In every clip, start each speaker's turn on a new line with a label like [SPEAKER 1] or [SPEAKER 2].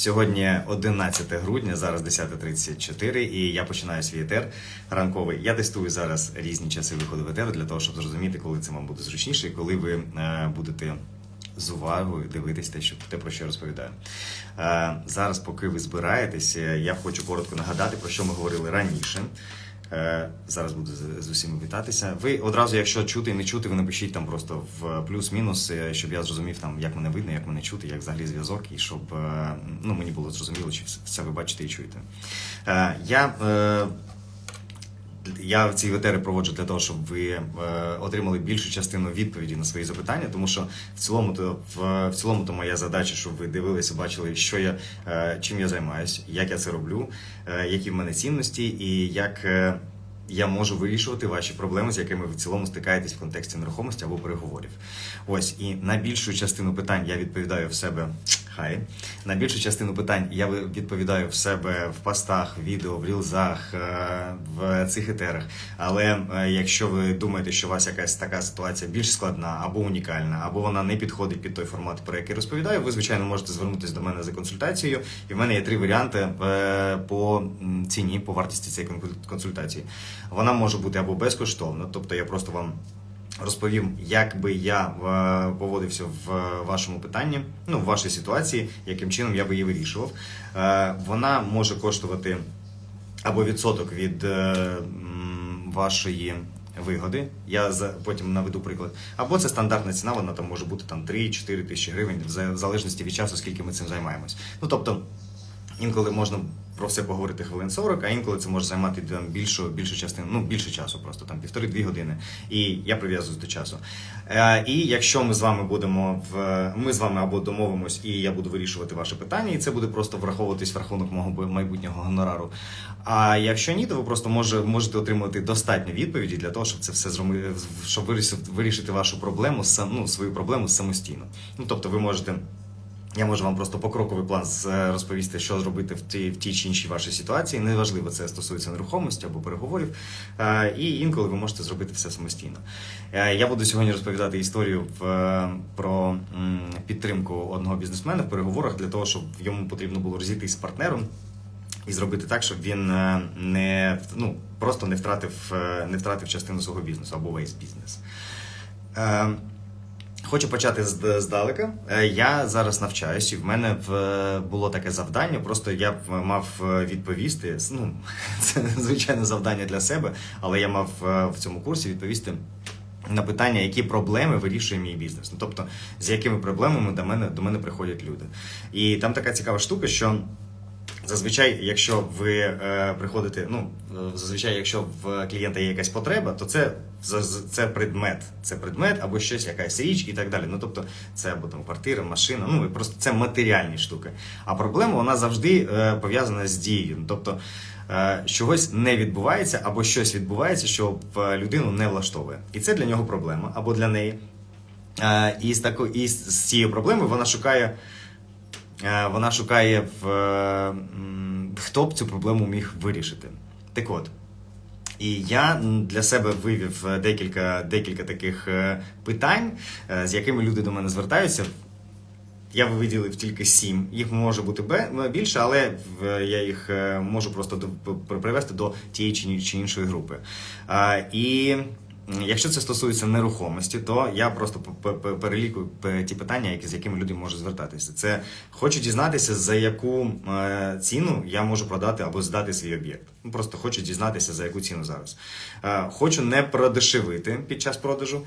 [SPEAKER 1] Сьогодні 11 грудня, зараз 10.34, і я починаю свій етер ранковий. Я тестую зараз різні часи виходу в етер для того, щоб зрозуміти, коли це вам буде зручніше, і коли ви е, будете з увагою дивитись те, що те, про що я розповідаю. Е, зараз, поки ви збираєтесь, е, я хочу коротко нагадати, про що ми говорили раніше. Е, Зараз буду з, усіма вітатися. Ви одразу, якщо чути і не чути, ви напишіть там просто в плюс-мінус, е, щоб я зрозумів, там, як мене видно, як мене чути, як взагалі зв'язок, і щоб е, ну, мені було зрозуміло, чи все ви бачите і чуєте. Я я ці ветери проводжу для того, щоб ви е, отримали більшу частину відповіді на свої запитання, тому що в цілому то в, в цілому то моя задача, щоб ви дивилися, бачили, що я е, чим я займаюся, як я це роблю, е, які в мене цінності, і як я можу вирішувати ваші проблеми, з якими ви в цілому стикаєтесь в контексті нерухомості або переговорів. Ось і на більшу частину питань я відповідаю в себе. Хай на більшу частину питань я відповідаю в себе в постах, відео, в рілзах, е, в цих етерах. Але е, якщо ви думаєте, що у вас якась така ситуація більш складна або унікальна, або вона не підходить під той формат, про який розповідаю, ви звичайно можете звернутися до мене за консультацією. І в мене є три варіанти е, по ціні, по вартості цієї консультації. Вона може бути або безкоштовна, тобто я просто вам розповім, як би я е, поводився в е, вашому питанні, ну в вашій ситуації, яким чином я би її вирішував. Е, Вона може коштувати або відсоток від вашої. Вигоди, я потім наведу приклад. Або це стандартна ціна, вона там може бути там 3-4 тисячі гривень, в залежності від часу, скільки ми цим займаємось. Ну тобто, інколи можна про все поговорити хвилин 40, а інколи це може займати там, більшу, більшу частину, ну більше часу, просто там півтори-дві години. І я прив'язуюсь до часу. Е, і якщо ми з вами будемо в ми з вами або домовимось, і я буду вирішувати ваше питання, і це буде просто враховуватись в рахунок мого майбутнього гонорару. А якщо ні, то ви просто може, можете отримати достатньо відповіді для того, щоб це все зроми, щоб вирішити вашу проблему ну, свою проблему самостійно. Ну тобто, ви можете. Я можу вам просто покроковий план е, розповісти, що зробити в тій, в тій чи іншій вашій ситуації. Неважливо, це стосується нерухомості або переговорів. Е, І інколи ви можете зробити все самостійно. Е, Я буду сьогодні розповідати історію в, про підтримку одного бізнесмена в переговорах для того, щоб йому потрібно було розійтись з партнером. І зробити так, щоб він не ну, просто не втратив, не втратив частину свого бізнесу або весь бізнес. Хочу почати здалека. Е, Я зараз навчаюсь, і в мене було таке завдання. Просто я мав е, відповісти. Ну, це звичайне завдання для себе, але я мав е, в цьому курсі відповісти на питання, які проблеми вирішує мій бізнес. Ну, тобто, з якими проблемами до мене, до мене приходять люди. І там така цікава штука, що. Зазвичай, якщо ви е, приходите, ну е, зазвичай, якщо в клієнта є якась потреба, то це це предмет, це предмет або щось, якась річ і так далі. Ну тобто, це або там квартира, машина, ну і просто це матеріальні штуки. А проблема вона завжди е, пов'язана з дією. Ну, Тобто е, чогось не відбувається, або щось відбувається, що в людину не влаштовує, і це для нього проблема або для неї. Е, і з тако, і з цією проблемою вона шукає. Е, Вона шукає в е, хто б цю проблему міг вирішити. Так от. І я для себе вивів е, декілька, декілька таких питань, з якими люди до мене звертаються. Я виділив тільки сім. Їх може бути більше, але я їх можу просто привести до тієї чи іншої групи. І якщо це стосується нерухомості, то я просто перелікую ті питання, з якими люди можуть звертатися. Це хочу дізнатися, за яку е, ціну я можу продати або здати свій об'єкт. Ну, Просто хочу дізнатися, за яку ціну зараз. Е, Хочу не продешевити під час продажу.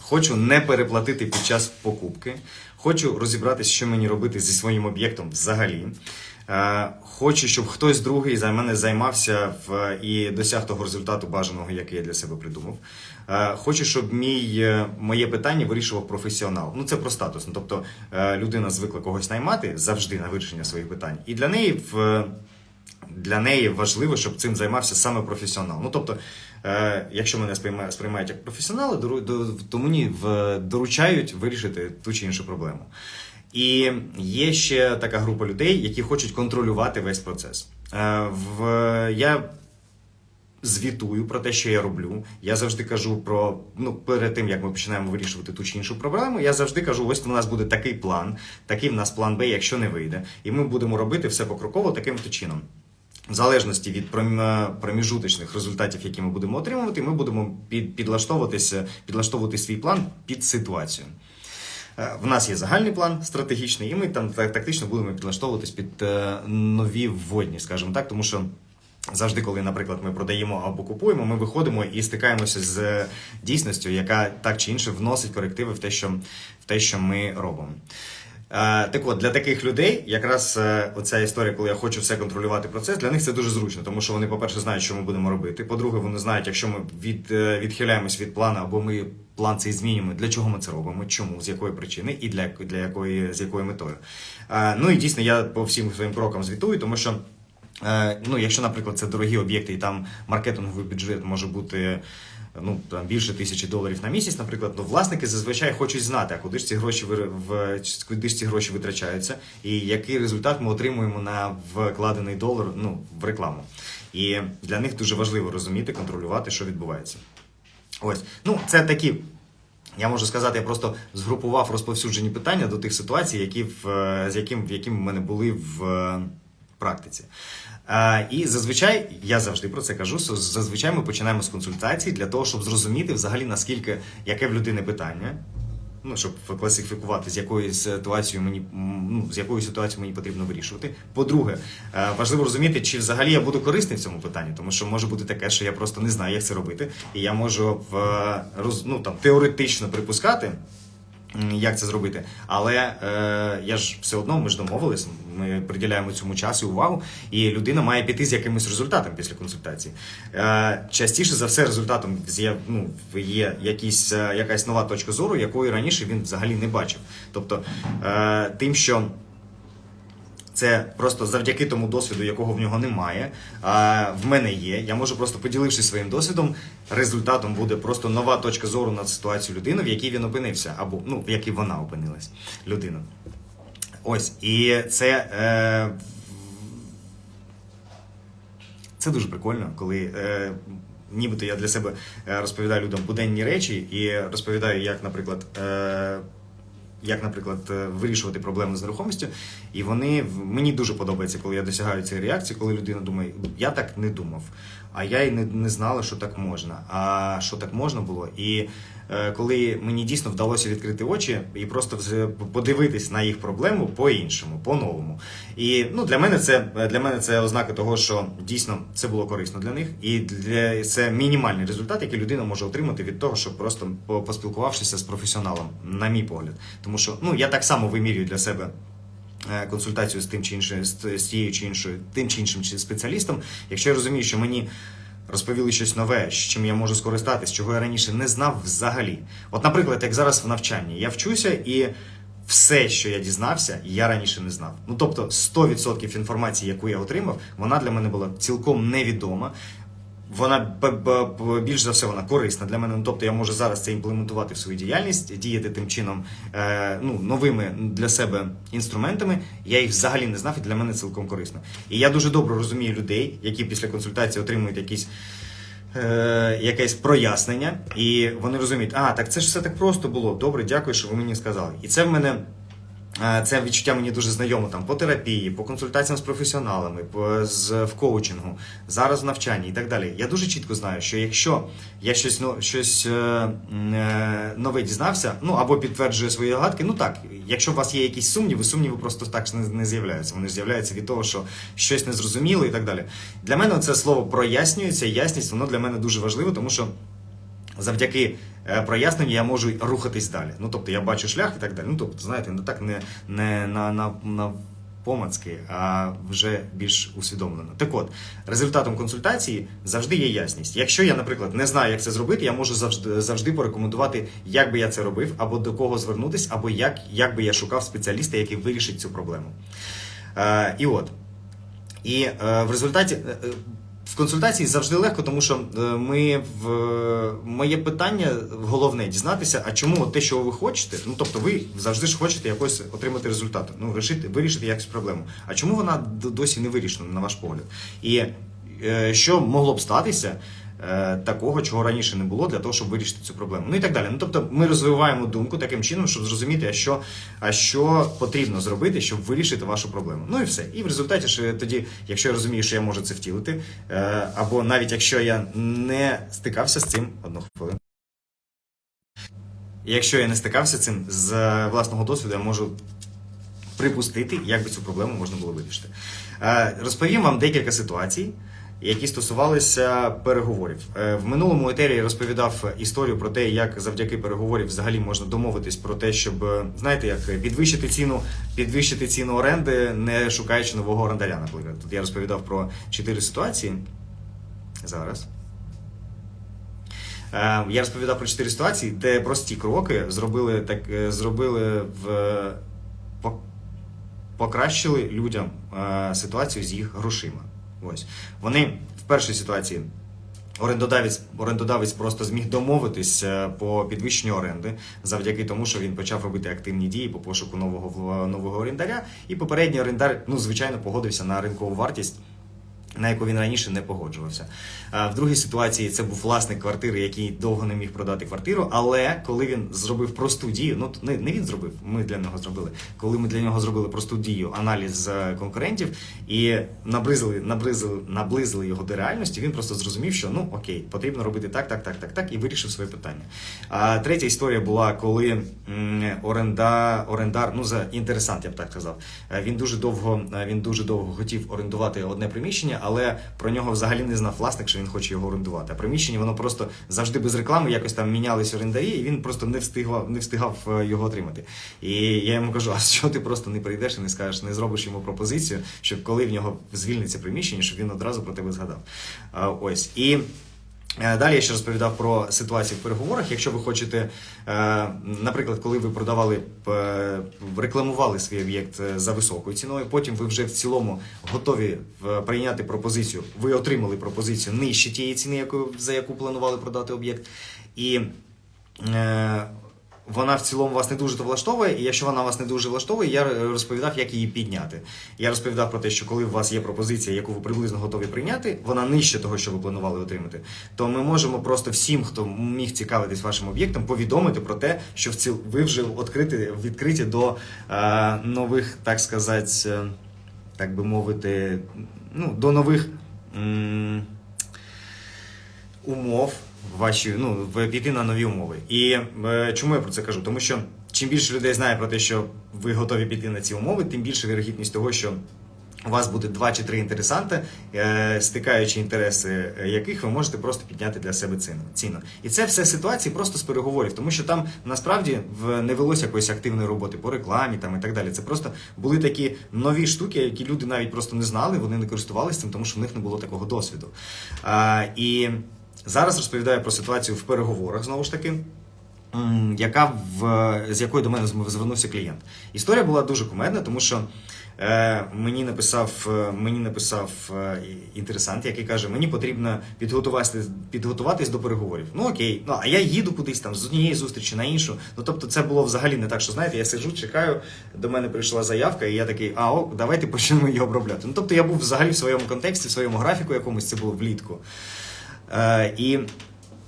[SPEAKER 1] Хочу не переплатити під час покупки. Хочу розібратися, що мені робити зі своїм об'єктом взагалі. Е, Хочу, щоб хтось другий за мене займався в, і досяг того результату бажаного, який я для себе придумав. Е, Хочу, щоб мій, е, моє питання вирішував професіонал. Ну це про статус. Ну, тобто людина звикла когось наймати завжди на вирішення своїх питань. І для неї в для неї важливо, щоб цим займався саме професіонал. Ну тобто, якщо мене сприймають, як професіонала, то мені в, доручають вирішити ту чи іншу проблему. І є ще така група людей, які хочуть контролювати весь процес. Е, в, я звітую про те, що я роблю. Я завжди кажу про ну перед тим як ми починаємо вирішувати ту чи іншу проблему. Я завжди кажу: ось у нас буде такий план, такий в нас план Б, якщо не вийде, і ми будемо робити все покроково таким чином. В залежності від пром- проміжуточних результатів, які ми будемо отримувати, ми будемо під, підлаштовуватися, підлаштовувати свій план під ситуацію. Е, В нас є загальний план стратегічний, і ми там тактично будемо підлаштовуватись під е, нові вводні, скажімо так, тому що. Завжди, коли, наприклад, ми продаємо або купуємо, ми виходимо і стикаємося з дійсністю, яка так чи інше вносить корективи в те, що, в те, що ми робимо. Е, Так от, для таких людей, якраз е, оця історія, коли я хочу все контролювати процес, для них це дуже зручно, тому що вони, по-перше, знають, що ми будемо робити. По-друге, вони знають, якщо ми від, е, відхиляємось від плану, або ми план цей змінюємо, для чого ми це робимо, чому, з якої причини і для, для якої, з якою метою. Ну і дійсно, я по всім своїм крокам звітую, тому що. Ну, якщо, наприклад, це дорогі об'єкти, і там маркетинговий бюджет може бути ну, там, більше тисячі доларів на місяць, наприклад, то власники зазвичай хочуть знати, а куди ж ці гроші в куди ж ці гроші витрачаються, і який результат ми отримуємо на вкладений долар ну, в рекламу. І для них дуже важливо розуміти, контролювати, що відбувається. Ось, ну це такі. Я можу сказати, я просто згрупував розповсюджені питання до тих ситуацій, які в, з яким, в яким в мене були в е, практиці. І зазвичай, я завжди про це кажу, зазвичай ми починаємо з консультацій для того, щоб зрозуміти взагалі наскільки яке в людини питання. Ну, щоб класифікувати, з якою ситуацією мені ну, з якою ситуацією мені потрібно вирішувати. По-друге, е, важливо розуміти, чи взагалі я буду корисний в цьому питанні, тому що може бути таке, що я просто не знаю, як це робити, і я можу в е, ну, там, теоретично припускати. Як це зробити? Але е, я ж все одно ми ж домовились, ми приділяємо цьому час і увагу, і людина має піти з якимось результатом після консультації. Е, частіше за все, результатом є, ну, є якісь, е, якась нова точка зору, якої раніше він взагалі не бачив. Тобто, е, тим, що це просто завдяки тому досвіду, якого в нього немає. А в мене є. Я можу просто поділившись своїм досвідом. Результатом буде просто нова точка зору на ситуацію людини, в якій він опинився, або ну в якій вона опинилась, людина. Ось, і це. Е, це дуже прикольно, коли е, нібито я для себе е, розповідаю людям буденні речі і розповідаю, як, наприклад, е, як, наприклад, е, вирішувати проблеми з нерухомістю. І вони мені дуже подобається, коли я досягаю цієї реакції, коли людина думає, я так не думав, а я й не, не знала, що так можна. А що так можна було? І коли мені дійсно вдалося відкрити очі і просто подивитись на їх проблему по-іншому, по-новому. І ну, для мене це для мене це ознака того, що дійсно це було корисно для них, і для це мінімальний результат, який людина може отримати від того, щоб просто по- поспілкувавшися з професіоналом, на мій погляд. Тому що ну я так само вимірюю для себе. е, Консультацію з тим чи іншою з тією чи іншою, тим чи іншим спеціалістом. Якщо я розумію, що мені розповіли щось нове, з чим я можу скористатись, чого я раніше не знав взагалі. От, наприклад, як зараз в навчанні, я вчуся і все, що я дізнався, я раніше не знав. Ну тобто 100% інформації, яку я отримав, вона для мене була цілком невідома. Вона більш за все вона корисна для мене. Ну, тобто я можу зараз це імплементувати в свою діяльність, діяти тим чином е, ну, новими для себе інструментами. Я їх взагалі не знав, і для мене цілком корисно. І я дуже добре розумію людей, які після консультації отримують якісь. Е, якесь прояснення, і вони розуміють, а так це ж все так просто було. Добре, дякую, що ви мені сказали. І це в мене Це відчуття мені дуже знайоме там по терапії, по консультаціям з професіоналами, по з в коучингу, зараз в навчанні і так далі. Я дуже чітко знаю, що якщо я щось ну, щось е, е, нове дізнався, ну або підтверджує свої гадки, ну так, якщо у вас є якісь сумніви, сумніви просто так не, не з'являються. Вони з'являються від того, що щось незрозуміло і так далі. Для мене це слово прояснюється, ясність, воно для мене дуже важливо, тому що завдяки е, проясненню я можу рухатись далі. Ну тобто я бачу шлях і так далі. Ну тобто, знаєте, не так не, не на, на, на помацки, а вже більш усвідомлено. Так от, результатом консультації завжди є ясність. Якщо я, наприклад, не знаю, як це зробити, я можу завжди завжди порекомендувати, як би я це робив, або до кого звернутись, або як, як би я шукав спеціаліста, який вирішить цю проблему. Е, і от. І е, в результаті е, е, в консультації завжди легко, тому що е, ми в моє питання головне дізнатися, а чому те, що ви хочете, ну тобто ви завжди ж хочете якось отримати результат, ну вирішити, вирішити якусь проблему. А чому вона досі не вирішена, на ваш погляд? І е, що могло б статися такого, чого раніше не було, для того, щоб вирішити цю проблему. Ну і так далі. Ну тобто, ми розвиваємо думку таким чином, щоб зрозуміти, а що, а що потрібно зробити, щоб вирішити вашу проблему. Ну і все. І в результаті, що тоді, якщо я розумію, що я можу це втілити, е, або навіть якщо я не стикався з цим, одну хвилину. Якщо я не стикався цим з е, власного досвіду, я можу припустити, як би цю проблему можна було вирішити. Е, Розповім вам декілька ситуацій, які стосувалися переговорів. Е, В минулому етері я розповідав історію про те, як завдяки переговорів взагалі можна домовитись про те, щоб е, знаєте, як підвищити ціну, підвищити ціну оренди, не шукаючи нового орендаря. Наприклад, тут я розповідав про чотири ситуації. Зараз. Е, Я розповідав про чотири ситуації, де прості кроки зробили так, е, зробили в покращили людям е, ситуацію з їх грошима. Ось вони в першій ситуації. Орендодавець, орендодавець просто зміг домовитись е, по підвищенню оренди завдяки тому, що він почав робити активні дії по пошуку нового нового орендаря. І попередній орендар, ну звичайно, погодився на ринкову вартість на яку він раніше не погоджувався. А В другій ситуації це був власник квартири, який довго не міг продати квартиру. Але коли він зробив просту дію, ну не, він зробив, ми для нього зробили. Коли ми для нього зробили просту дію, аналіз е, конкурентів і наблизили, наблизили, наблизили його до реальності, він просто зрозумів, що ну окей, потрібно робити так, так, так, так, так, і вирішив своє питання. А третя історія була, коли оренда, орендар, ну за інтересант, я б так сказав. е, Він дуже довго, е, він дуже довго хотів орендувати одне приміщення, але про нього взагалі не знав власник, що він хоче його орендувати. А приміщення воно просто завжди без реклами, якось там мінялись орендарі, і він просто не встигав, не встигав е, його отримати. І я йому кажу: а що ти просто не прийдеш і не скажеш, не зробиш йому пропозицію, щоб коли в нього звільниться приміщення, щоб він одразу про тебе згадав. Ось і. Е, Далі я ще розповідав про ситуацію в переговорах. Якщо ви хочете, е, наприклад, коли ви продавали, е, рекламували свій об'єкт за високою ціною, потім ви вже в цілому готові прийняти пропозицію. Ви отримали пропозицію нижче тієї ціни, за яку планували продати об'єкт. І вона в цілому вас не дуже то влаштовує, і якщо вона вас не дуже влаштовує, я розповідав, як її підняти. Я розповідав про те, що коли у вас є пропозиція, яку ви приблизно готові прийняти, вона нижче того, що ви планували отримати, то ми можемо просто всім, хто міг цікавитись вашим об'єктом, повідомити про те, що в ціл ви вже відкриті, відкриті до е, нових, так сказати, е, так би мовити, ну, до нових. м, умов ваші, ну, піти на нові умови. І е, чому я про це кажу? Тому що чим більше людей знає про те, що ви готові піти на ці умови, тим більше вірогідність того, що у вас буде два чи три інтересанти, е, стикаючи інтереси е, яких ви можете просто підняти для себе ціну. І це все ситуації просто з переговорів, тому що там насправді не велося якоїсь активної роботи по рекламі там і так далі. Це просто були такі нові штуки, які люди навіть просто не знали, вони не користувалися цим, тому що в них не було такого досвіду. І зараз розповідаю про ситуацію в переговорах знову ж таки. Яка в з якою до мене звернувся клієнт? Історія була дуже кумедна, тому що е, мені написав е, мені написав е, інтересант, який каже: мені потрібно підготуватись, підготуватись до переговорів. Ну окей, ну а я їду кудись там з однієї зустрічі на іншу. Ну тобто, це було взагалі не так, що знаєте, я сиджу, чекаю. До мене прийшла заявка, і я такий, а о, давайте почнемо її обробляти. Ну тобто, я був взагалі в своєму контексті, в своєму графіку якомусь це було влітку. Е, і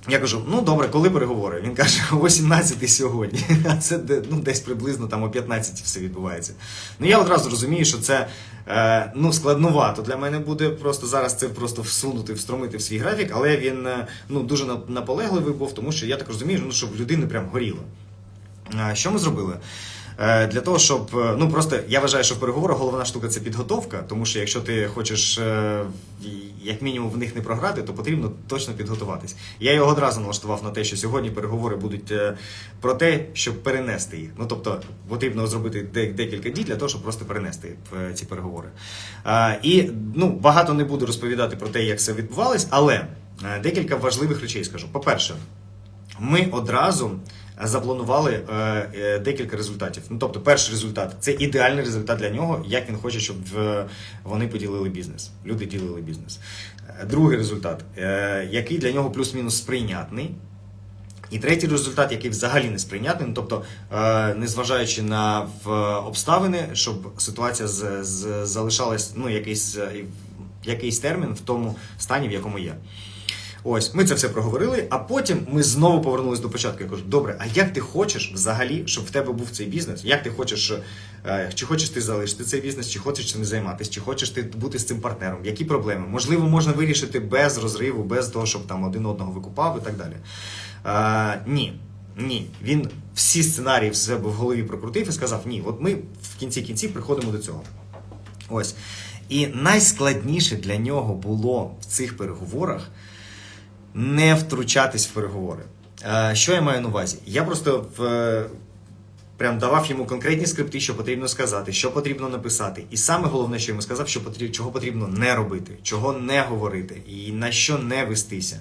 [SPEAKER 1] я кажу: ну добре, коли переговори? Він каже, о 18 сьогодні. А це де- ну, десь приблизно там о 15 все відбувається. Ну я одразу розумію, що це е, ну, складновато для мене буде просто зараз це просто всунути, встромити в свій графік, але він е, ну, дуже наполегливий був, тому що я так розумію, ну, щоб людини прям горіло. Що ми зробили? Е, Для того, щоб е, ну просто я вважаю, що в переговорах головна штука це підготовка, тому що якщо ти хочеш е, як мінімум в них не програти, то потрібно точно підготуватись. Я його одразу налаштував на те, що сьогодні переговори будуть про те, щоб перенести їх. Ну тобто потрібно зробити декілька дій для того, щоб просто перенести ці переговори. І ну багато не буду розповідати про те, як це відбувалось, але декілька важливих речей скажу. По-перше, ми одразу запланували е, е, декілька результатів. Ну, тобто, перший результат це ідеальний результат для нього, як він хоче, щоб е, вони поділили бізнес. Люди ділили бізнес. Другий результат, який для нього плюс-мінус сприйнятний. І третій результат, який взагалі не сприйнятний, ну, тобто, е, незважаючи на в, обставини, щоб ситуація з, з, залишалась ну, якийсь якийсь термін в тому стані, в якому є. Ось, ми це все проговорили, а потім ми знову повернулися до початку. Я кажу, добре, а як ти хочеш взагалі, щоб в тебе був цей бізнес? Як ти хочеш, е, чи хочеш ти залишити цей бізнес, чи хочеш цим займатися, чи хочеш ти бути з цим партнером? Які проблеми? Можливо, можна вирішити без розриву, без того, щоб там один одного викупав і так далі. Е, ні. Ні, він всі сценарії в себе в голові прокрутив і сказав: ні, от ми в кінці кінців приходимо до цього. Ось. І найскладніше для нього було в цих переговорах не втручатись в переговори. Е, Що я маю на увазі? Я просто в, е, прям давав йому конкретні скрипти, що потрібно сказати, що потрібно написати. І саме головне, що йому сказав, що потрібно, чого потрібно не робити, чого не говорити і на що не вестися.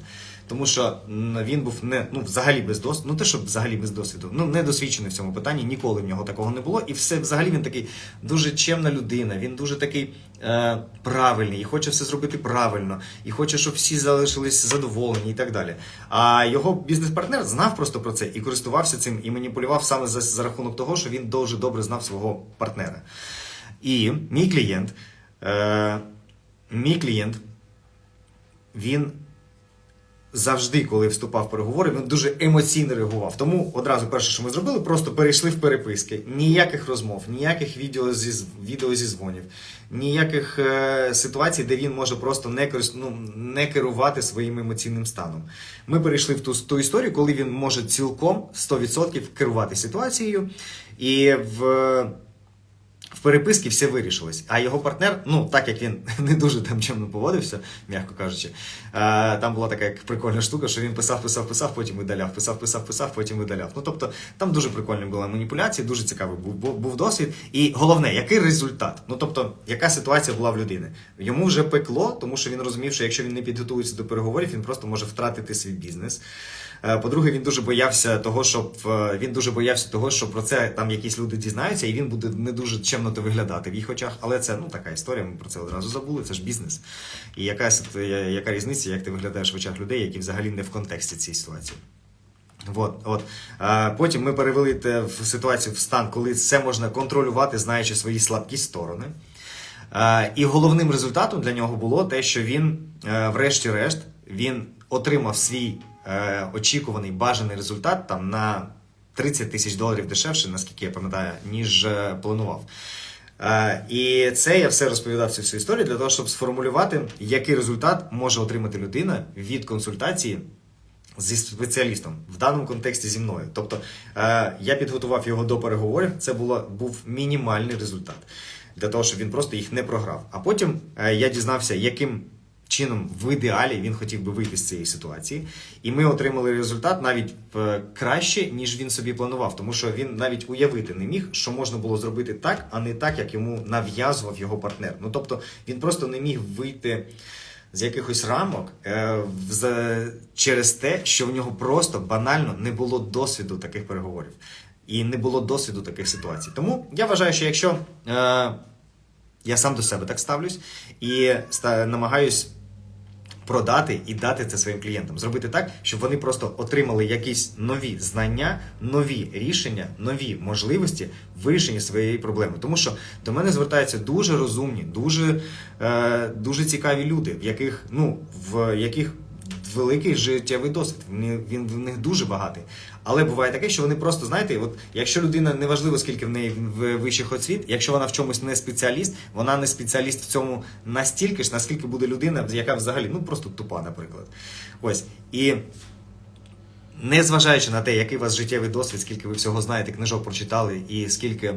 [SPEAKER 1] Тому що він був не ну взагалі без досвіду, ну те, що взагалі без досвіду, ну не досвідчений в цьому питанні, ніколи в нього такого не було. І все взагалі він такий дуже чемна людина. Він дуже такий е, правильний і хоче все зробити правильно, і хоче, щоб всі залишились задоволені і так далі. А його бізнес-партнер знав просто про це і користувався цим і маніпулював саме за, за рахунок того, що він дуже добре знав свого партнера. І мій клієнт, е, мій клієнт, він завжди, коли вступав в переговори, він дуже емоційно реагував. Тому одразу перше, що ми зробили, просто перейшли в переписки. Ніяких розмов, ніяких відео зі відео зі дзвонів, ніяких е, ситуацій, де він може просто не корист... ну, не керувати своїм емоційним станом. Ми перейшли в ту, ту історію, коли він може цілком 100% керувати ситуацією і в. В переписці все вирішилось. А його партнер, ну так як він не дуже там чимно поводився, м'яко кажучи, е, там була така як прикольна штука, що він писав, писав, писав, потім видаляв, писав, писав, писав, потім видаляв. Ну тобто там дуже прикольні були маніпуляції, дуже цікавий був, був досвід. І головне, який результат? Ну тобто, яка ситуація була в людини? Йому вже пекло, тому що він розумів, що якщо він не підготується до переговорів, він просто може втратити свій бізнес. Е, По-друге, він дуже боявся того, щоб е, він дуже боявся того, що про це там якісь люди дізнаються, і він буде не дуже чемно то виглядати в їх очах. Але це ну така історія. Ми про це одразу забули. Це ж бізнес. І якась е, яка різниця, як ти виглядаєш в очах людей, які взагалі не в контексті цієї ситуації. От, от. Потім ми перевели в ситуацію в стан, коли це можна контролювати, знаючи свої слабкі сторони. І головним результатом для нього було те, що він, врешті-решт, він отримав свій е, очікуваний бажаний результат там на 30 тисяч доларів дешевше, наскільки я пам'ятаю, ніж е, планував. Е, І це я все розповідав цю всю історію для того, щоб сформулювати, який результат може отримати людина від консультації зі спеціалістом в даному контексті зі мною. Тобто е, я підготував його до переговорів. Це було був мінімальний результат для того, щоб він просто їх не програв. А потім е, я дізнався, яким чином в ідеалі він хотів би вийти з цієї ситуації, і ми отримали результат навіть е, краще, ніж він собі планував, тому що він навіть уявити не міг, що можна було зробити так, а не так, як йому нав'язував його партнер. Ну тобто він просто не міг вийти з якихось рамок е, через те, що в нього просто банально не було досвіду таких переговорів і не було досвіду таких ситуацій. Тому я вважаю, що якщо е, я сам до себе так ставлюсь і намагаюсь продати і дати це своїм клієнтам, зробити так, щоб вони просто отримали якісь нові знання, нові рішення, нові можливості вирішення своєї проблеми. Тому що до мене звертаються дуже розумні, дуже, е, дуже цікаві люди, в яких ну в яких великий життєвий досвід. Він, він в них дуже багатий. Але буває таке, що вони просто знаєте, от якщо людина неважливо скільки в неї вищих освіт, якщо вона в чомусь не спеціаліст, вона не спеціаліст в цьому настільки ж, наскільки буде людина, яка взагалі ну просто тупа, наприклад. Ось і. Незважаючи на те, який у вас життєвий досвід, скільки ви всього знаєте, книжок прочитали, і скільки,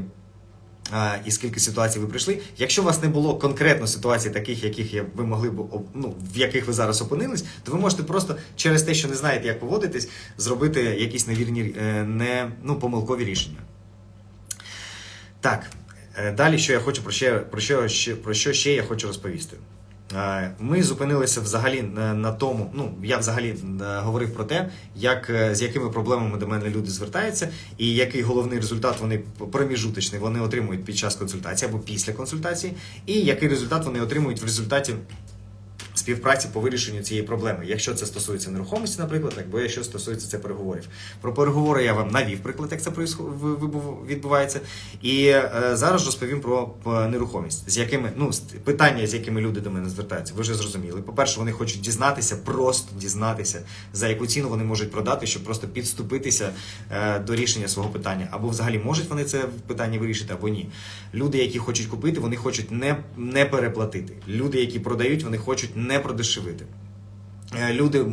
[SPEAKER 1] і скільки ситуацій ви прийшли. якщо у вас не було конкретно ситуацій, таких, яких ви могли б ну, в яких ви зараз опинились, то ви можете просто через те, що не знаєте, як поводитись, зробити якісь невірні, е, не, ну, помилкові рішення. Так, е, далі що я хочу про ще, про що, про що ще я хочу розповісти. Е, Ми зупинилися взагалі на, тому. Ну я взагалі е, говорив про те, як е, з якими проблемами до мене люди звертаються, і який головний результат вони проміжуточний вони отримують під час консультації або після консультації, і який результат вони отримують в результаті співпраці по вирішенню цієї проблеми. Якщо це стосується нерухомості, наприклад, або якщо стосується це переговорів. Про переговори я вам навів приклад, як це відбувається. І е, зараз розповім про нерухомість, з якими ну питання, з якими люди до мене звертаються. Ви вже зрозуміли. По-перше, вони хочуть дізнатися, просто дізнатися, за яку ціну вони можуть продати, щоб просто підступитися е, до рішення свого питання. Або взагалі можуть вони це питання вирішити, або ні. Люди, які хочуть купити, вони хочуть не, не переплатити. Люди, які продають, вони хочуть не продешевити. Е, Люди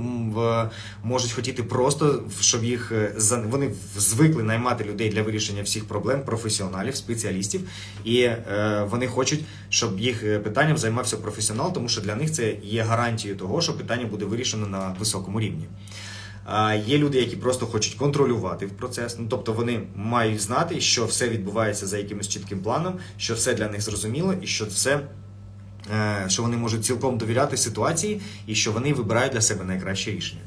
[SPEAKER 1] можуть хотіти просто, щоб їх е, вони звикли наймати людей для вирішення всіх проблем, професіоналів, спеціалістів, і е, вони хочуть, щоб їх питанням займався професіонал, тому що для них це є гарантією того, що питання буде вирішено на високому рівні. Є люди, які просто хочуть контролювати процес. Ну тобто вони мають знати, що все відбувається за якимось чітким планом, що все для них зрозуміло, і що все що вони можуть цілком довіряти ситуації і що вони вибирають для себе найкраще рішення.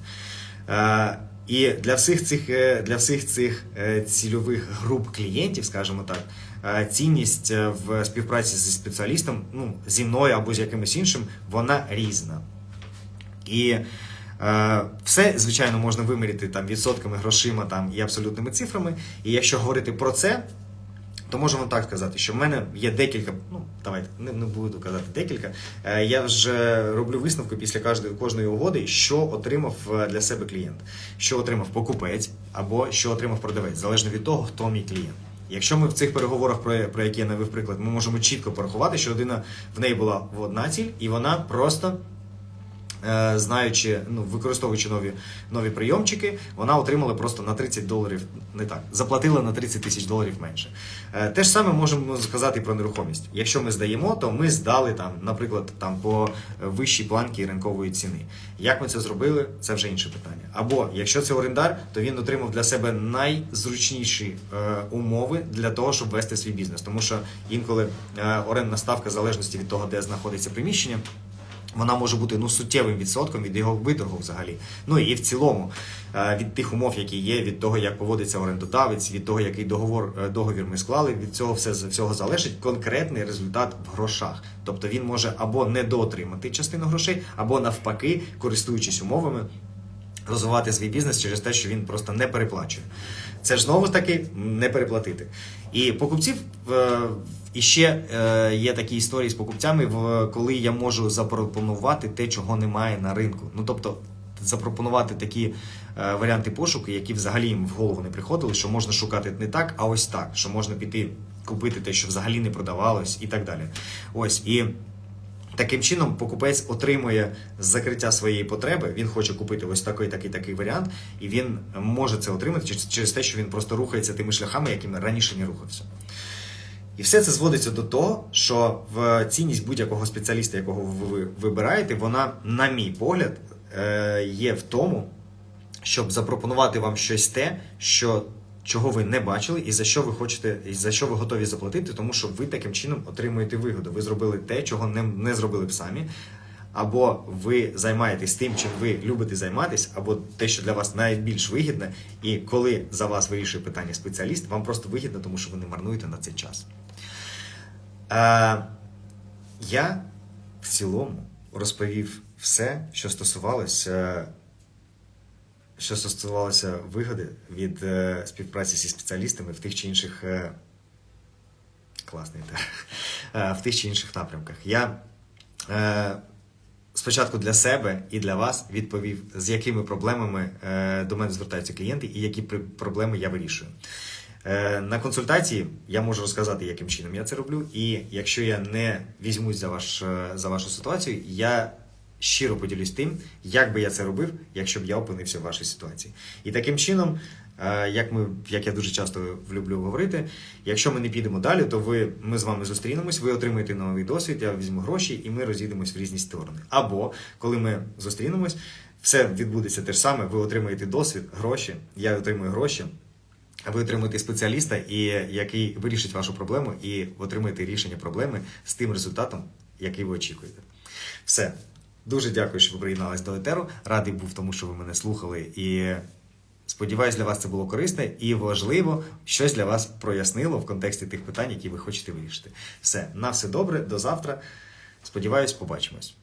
[SPEAKER 1] Е, І для всіх цих е, для всіх цих е, цільових груп клієнтів, скажімо так, е, цінність е, в співпраці зі спеціалістом, ну зі мною або з якимось іншим, вона різна. І е, все, звичайно, можна виміряти там відсотками, грошима там і абсолютними цифрами. І якщо говорити про це, то можемо так сказати, що в мене є декілька, ну давайте не, не буду казати декілька. Е, я вже роблю висновки після кожної, кожної угоди, що отримав е, для себе клієнт, що отримав покупець або що отримав продавець, залежно від того, хто мій клієнт. Якщо ми в цих переговорах, про, які я навів приклад, ми можемо чітко порахувати, що людина в неї була одна ціль, і вона просто знаючи, ну використовуючи нові нові прийомчики, вона отримала просто на 30 доларів, не так, заплатила на 30 тисяч доларів менше. Е, Те ж саме можемо сказати про нерухомість. Якщо ми здаємо, то ми здали там, наприклад, там по вищій планці ринкової ціни. Як ми це зробили, це вже інше питання. Або якщо це орендар, то він отримав для себе найзручніші е, умови для того, щоб вести свій бізнес. Тому що інколи е, орендна ставка, в залежності від того, де знаходиться приміщення. Вона може бути ну суттєвим відсотком від його виторгу взагалі. Ну і в цілому е, від тих умов, які є, від того, як поводиться орендодавець, від того, який договор е, договір ми склали, від цього все всього залежить конкретний результат в грошах. Тобто він може або недоотримати частину грошей, або навпаки, користуючись умовами, розвивати свій бізнес через те, що він просто не переплачує. Це ж знову ж таки не переплатити. І покупців е, і ще е, є такі історії з покупцями, в- коли я можу запропонувати те, чого немає на ринку. Ну тобто запропонувати такі е, варіанти пошуку, які взагалі їм в голову не приходили, що можна шукати не так, а ось так, що можна піти купити те, що взагалі не продавалось, і так далі. Ось і. Таким чином, покупець отримує закриття своєї потреби. Він хоче купити ось такий, такий, такий варіант, і він може це отримати через- те, що він просто рухається тими шляхами, якими раніше не рухався. І все це зводиться до того, що в цінність будь-якого спеціаліста, якого ви вибираєте, вона, на мій погляд, е, є в тому, щоб запропонувати вам щось те, що чого ви не бачили, і за що ви хочете, і за що ви готові заплатити, тому що ви таким чином отримуєте вигоду. Ви зробили те, чого не, не зробили б самі. Або ви займаєтесь тим, чим ви любите займатися, або те, що для вас найбільш вигідне, і коли за вас вирішує питання спеціаліст, вам просто вигідно, тому що ви не марнуєте на цей час. Е, я в цілому розповів все, що стосувалося що стосувалося вигоди від е, співпраці зі спеціалістами в тих чи інших е, класний е, в тих чи інших напрямках. Я спочатку для себе і для вас відповів, з якими проблемами до мене звертаються клієнти і які проблеми я вирішую. Е, На консультації я можу розказати, яким чином я це роблю. І якщо я не візьмусь за, ваш, е, за вашу ситуацію, я щиро поділюсь тим, як би я це робив, якщо б я опинився в вашій ситуації. І таким чином, е, як ми, як я дуже часто люблю говорити, якщо ми не підемо далі, то ви, ми з вами зустрінемось, ви отримаєте новий досвід, я візьму гроші, і ми розійдемось в різні сторони. Або коли ми зустрінемось, все відбудеться те ж саме, ви отримаєте досвід, гроші, я отримую гроші. Ви отримуєте спеціаліста, і який вирішить вашу проблему, і отримаєте рішення проблеми з тим результатом, який ви очікуєте. Все. Дуже дякую, що ви приєднались до етеру. Радий був тому, що ви мене слухали. І сподіваюсь, для вас це було корисне і важливо, щось для вас прояснило в контексті тих питань, які ви хочете вирішити. Все, на все добре, до завтра. Сподіваюсь, побачимось.